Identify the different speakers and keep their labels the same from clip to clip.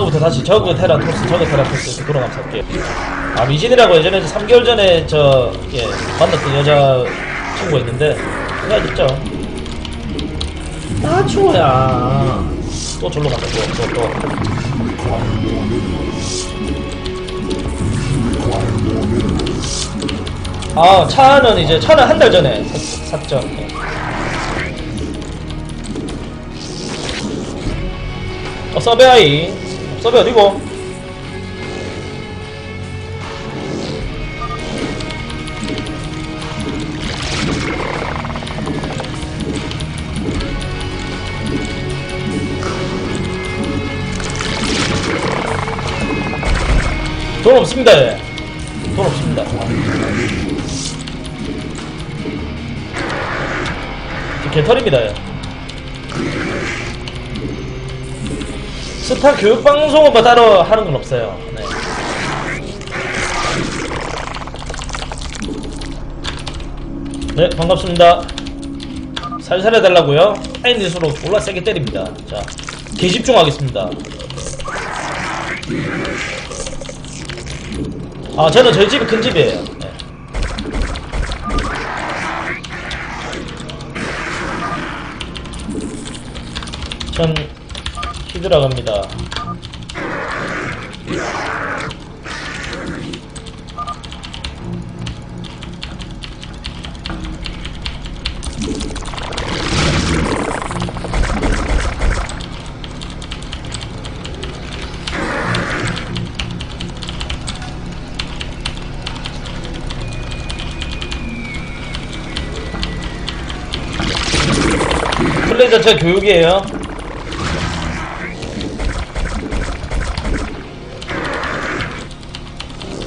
Speaker 1: 저거부터 다시 저거 테라토스 저거 테라토스 돌아가면서 할게요 아 미진이라고 예전에 3개월 전에 저 예 만났던 여자 친구가 있는데 헤어졌죠? 아 추워야. 또 절로 간다 또또 또. 아 차는 이제 차는 한 달 전에 샀, 죠. 어 서베아이 서베 어디고? 돈 없습니다 예. 돈 없습니다 저 개털입니다 예. 스타 교육 방송을 뭐 따로 하는 건 없어요. 네. 네, 반갑습니다. 살살 해달라고요? 파인일수록 졸라 세게 때립니다. 자, 개집중하겠습니다. 아, 저는 저희 집이 큰 집이에요. 네. 전 히드라 갑니다. 플레이 자 체 교육이에요.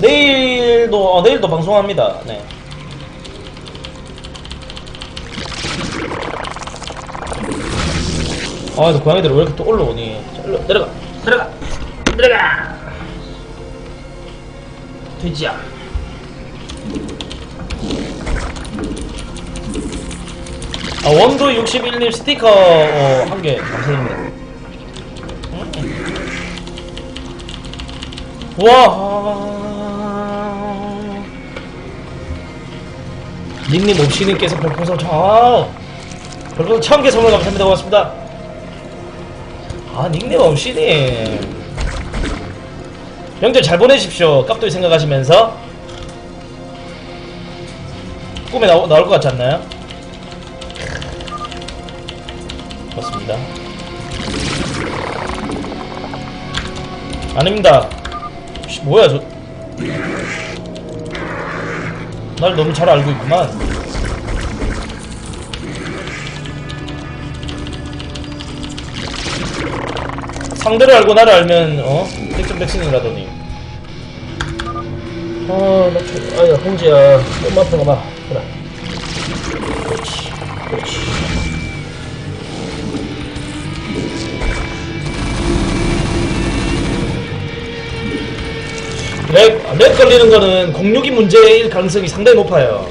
Speaker 1: 내일도 어, 내일도 방송합니다. 네. 아, 근데 고양이들 왜 이렇게 또 올라오니? 자, 일로 내려가, 내려가, 내려가. 돼지야. 아, 원도 61님 스티커 어, 한 개 감사드립니다. 와 닉님 옵시님께서 별풍선 저 별풍선 천개 선물 감사합니다. 고맙습니다. 아 닉님 옵시님. 명절 잘 보내십시오. 깝돌이 생각하시면서. 꿈에 나오, 나올 것 같지 않나요? 그렇습니다. 아닙니다. 씨, 뭐야 저. 날 너무 잘 알고 있구만. 상대를 알고 나를 알면 어? 백점 백승이라더니. 아, 나 저, 아야 홍지야, 엄마 앞에 가봐. 그래. 그렇지, 그렇지. 렉, 렉 걸리는 거는 공유기 문제일 가능성이 상당히 높아요.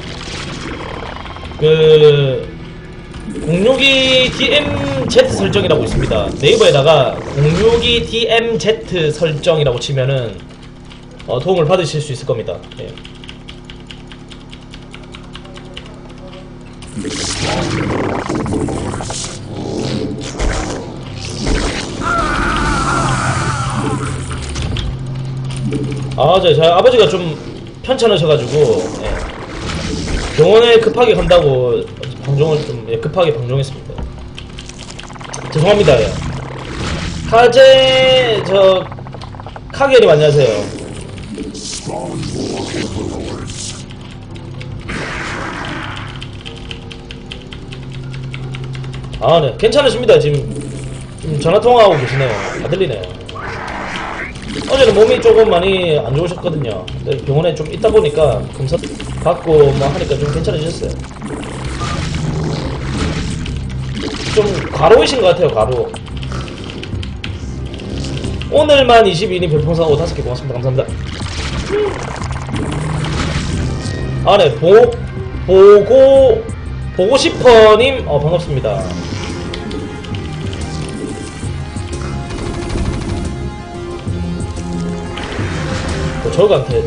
Speaker 1: 그, 공유기 DMZ 설정이라고 있습니다. 네이버에다가 공유기 DMZ 설정이라고 치면은 어, 도움을 받으실 수 있을 겁니다. 예. 아, 저, 저 아버지가 좀 편찮으셔가지고 예. 병원에 급하게 간다고 방송을 좀 예, 급하게 방송했습니다. 죄송합니다. 예. 카제 저 카게님 안녕하세요. 아, 네, 괜찮으십니다. 지금 전화 통화하고 계시네요. 다 들리네요. 어제는 몸이 조금 많이 안 좋으셨거든요. 근데 병원에 좀 있다 보니까 검사 받고 뭐 하니까 좀 괜찮아지셨어요. 좀 과로이신 것 같아요, 과로. 오늘만 22님 별풍선 5 5개 고맙습니다. 감사합니다. 아, 네, 보, 보고, 보고 싶어님, 어, 반갑습니다. 저거한테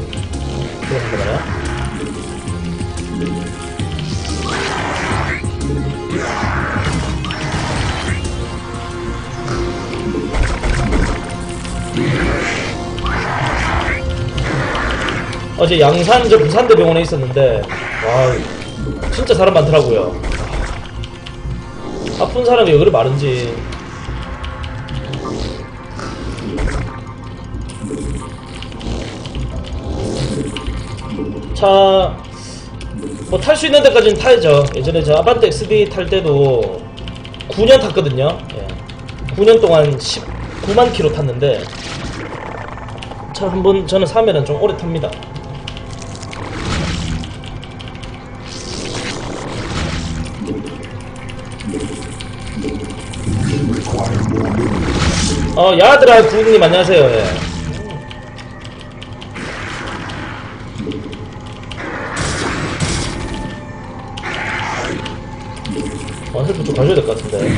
Speaker 1: 들어간다 말이야. 어제 양산 저 부산대 병원에 있었는데 와 진짜 사람 많더라고요. 아픈 사람이 왜 그리 많은지 차, 뭐 탈 수 있는 데까지는 타야죠. 예전에 저 아반떼 XD 탈 때도 9년 탔거든요. 예. 9년 동안 19만 킬로 탔는데 차 한 번 저는 사면은 좀 오래 탑니다. 어, 야드라 구님 안녕하세요. 예. 어, 헬프 좀 가져야 될 것 같은데.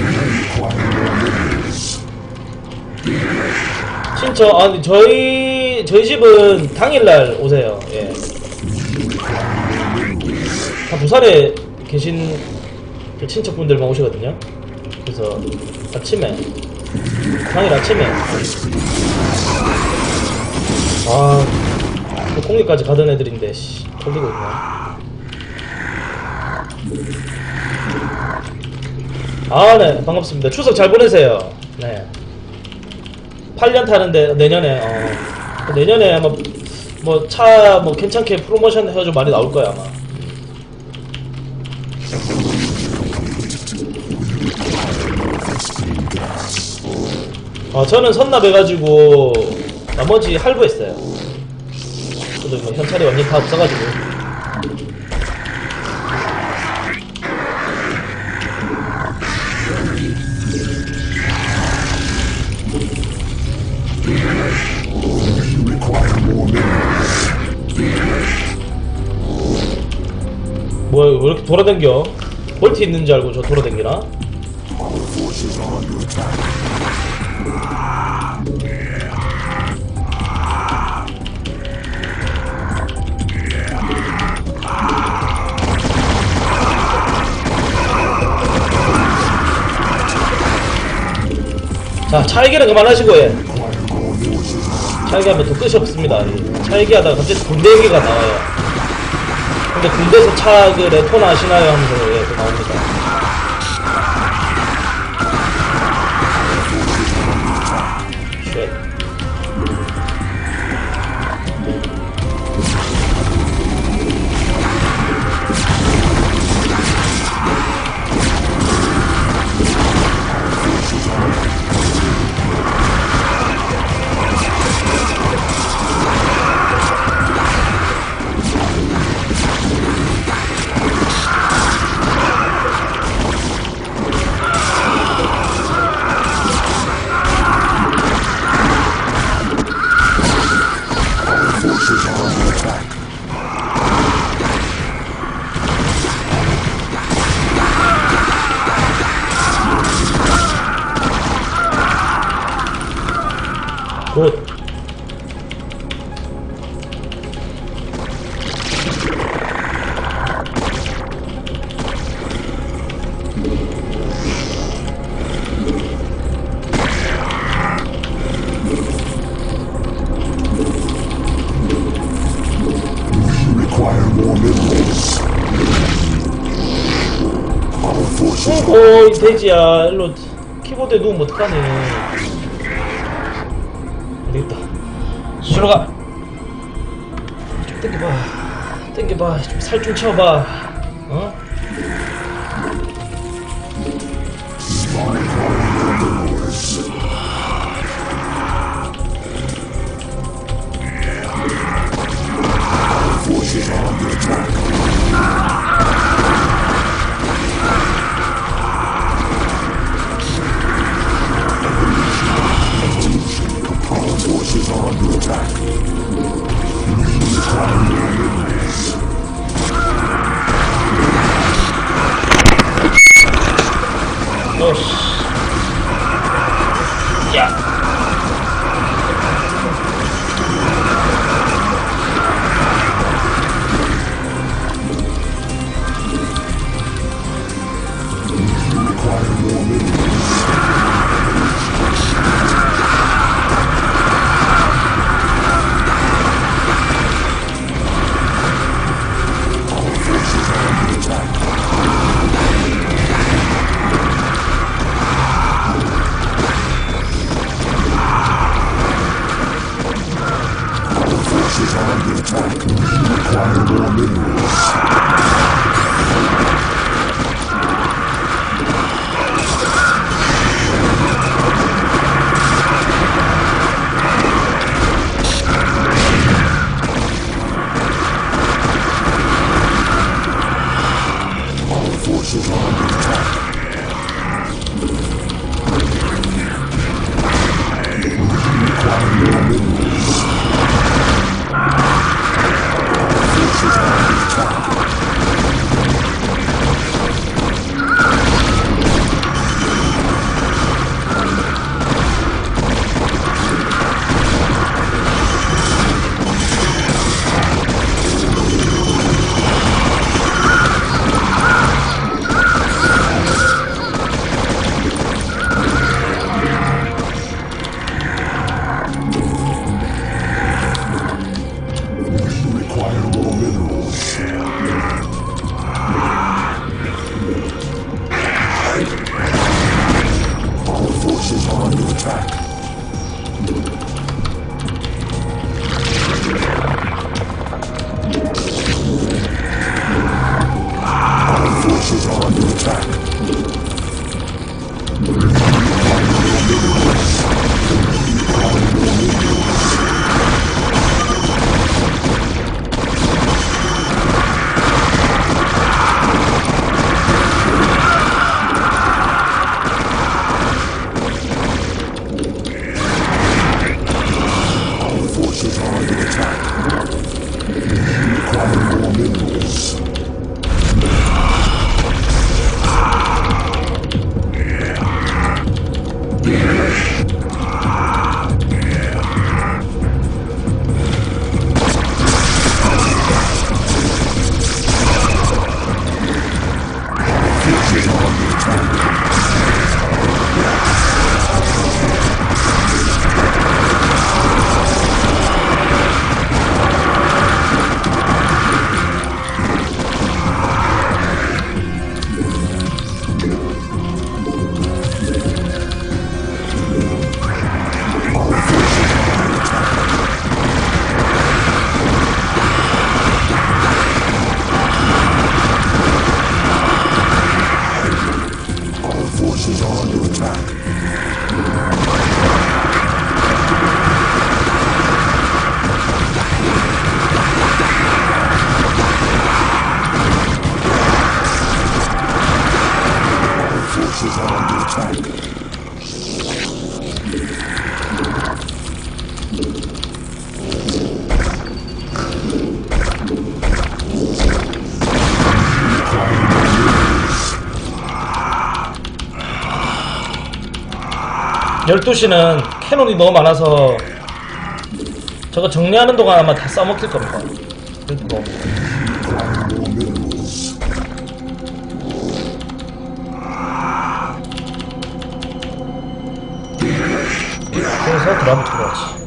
Speaker 1: 신청, 아니, 저희, 저희 집은 당일날 오세요. 예. 다 부산에 계신 저 친척분들만 오시거든요. 그래서 아침에, 당일 아침에. 아, 그 공리까지 가던 애들인데, 씨, 털리고 있네. 아, 네, 반갑습니다. 추석 잘 보내세요. 네. 8년 타는데 내년에 어 내년에 아마 뭐차뭐 괜찮게 프로모션 해가지고 많이 나올 거야 아마. 어 저는 선납해가지고 나머지 할부했어요. 저도 뭐 현찰이 완전 다 없어가지고. 뭐야 왜 이렇게 돌아댕겨? 볼트 있는 줄 알고 저 돌아댕기나? 자, 차 얘기는 그만하시고, 예. 차 얘기하면 더 끝이 없습니다. 예. 차 얘기하다가 갑자기 군대 얘기가 나와요. 근데 군대에서 차그 레토나 아시나요? 하면서 예, 또 나옵니다. 쉣. 돼지야. 일로 키보드에 누우면 어떡하니. 안 되겠다. 쉬러 가. 좀 땡겨봐. 땡겨봐. 좀 살 좀 채워봐. 어?
Speaker 2: Nossa. Victory.
Speaker 1: 12시는 캐논이 너무 많아서 저거 정리하는 동안 아마 다 써먹힐 겁니다.
Speaker 2: 그리고 뭐.
Speaker 1: 그래서 드라마 들어왔지.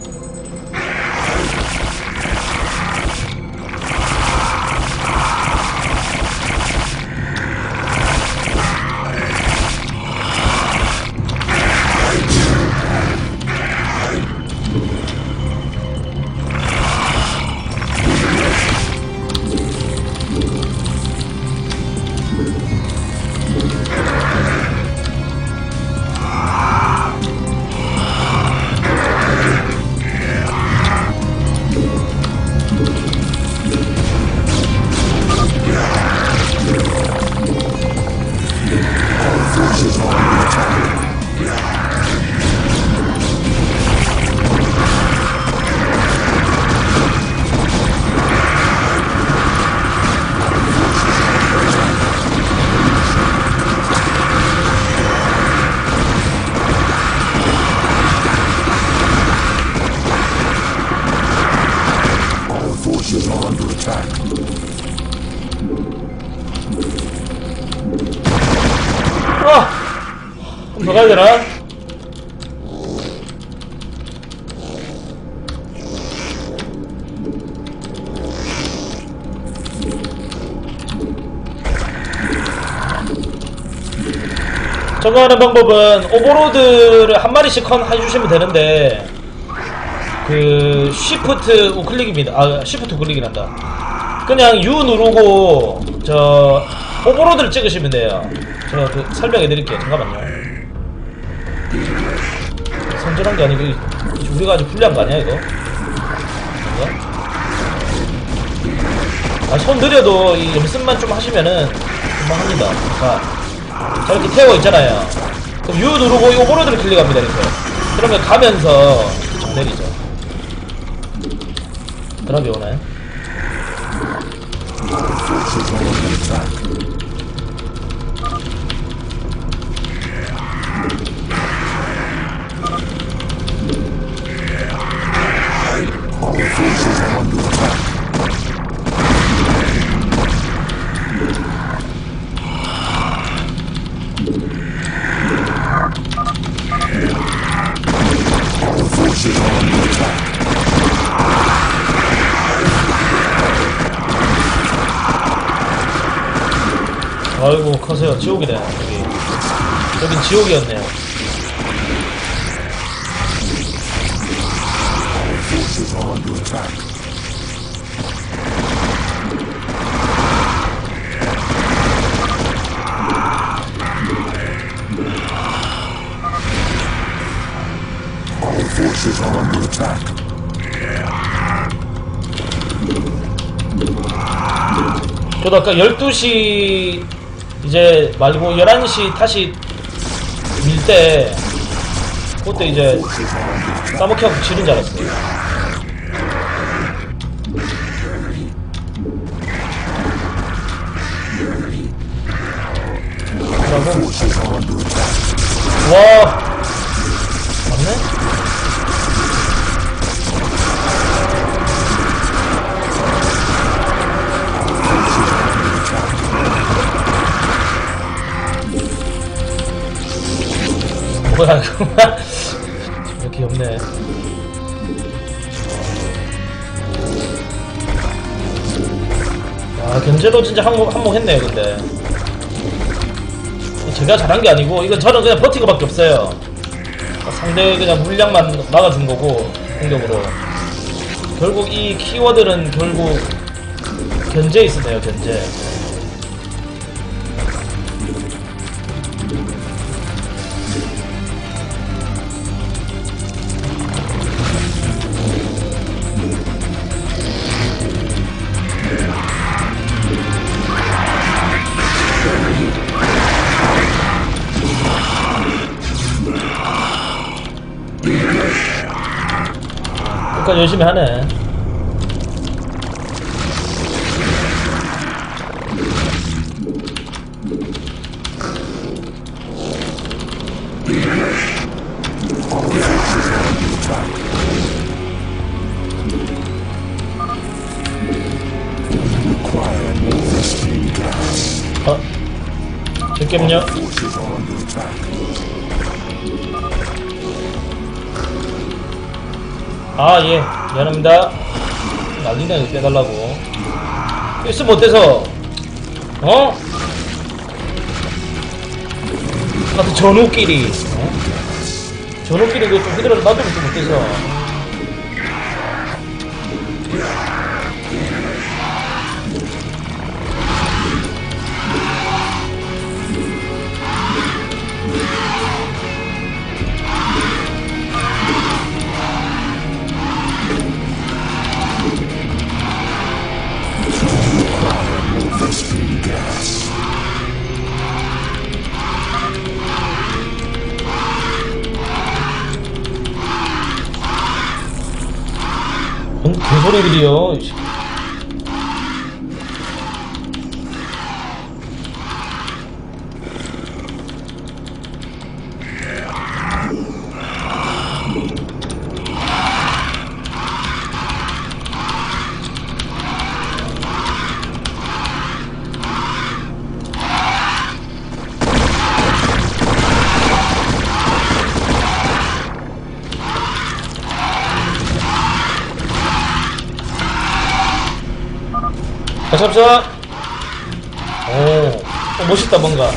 Speaker 1: 점검하는 방법은 오버로드를 한 마리씩 컨 해주시면 되는데 그 쉬프트 우클릭입니다. 아 쉬프트 우클릭이란다. 그냥 U 누르고 저 오버로드를 찍으시면 돼요. 제가 그 설명해 드릴게요. 잠깐만요. 선전한 게 아니고 우리가 아직 불리한 거 아니야 이거? 아손 들여도 이 연습만 좀 하시면은 금방 합니다. 그러니까 저렇게 태워 있잖아요. 그럼 U 누르고 이 오버로드를 클릭합니다 이렇게. 그러면 가면서 잘 내리죠. 드랍이 오나요? 아이고 커세요. 지옥이네 여기. 여긴 지옥이었네요.
Speaker 2: Forces are under attack.
Speaker 1: 저도 아까 12시 이제 말고 11시 다시 밀 때 그때 이제 싸먹혀갖고 지른 줄 알았어요. 와 뭐야 이렇게 없네. 아 견제도 진짜 한몫 한몫 했네요 근데. 제가 잘한 게 아니고 이건 저는 그냥 버틴 거밖에 없어요. 상대 그냥 물량만 막아준 거고 공격으로. 결국 이 키워드는 결국 견제 있으네요 견제 끝까지 열심히 하네. 어? 잠깐만요 아 예. 미안합니다. 난리나 이거 빼달라고. 있으면 어때서. 어? 같은 전우끼리. 어? 전우끼리 그좀 그대로 놔두면 좀 어때서 찹찹 오 어, 멋있다 뭔가.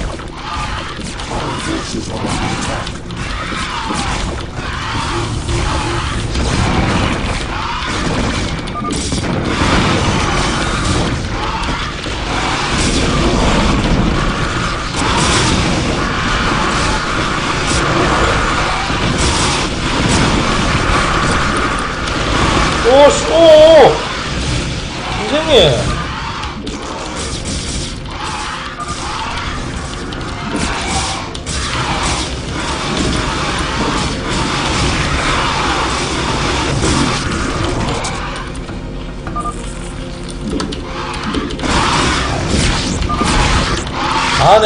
Speaker 1: 오, 오. 선생님. 아,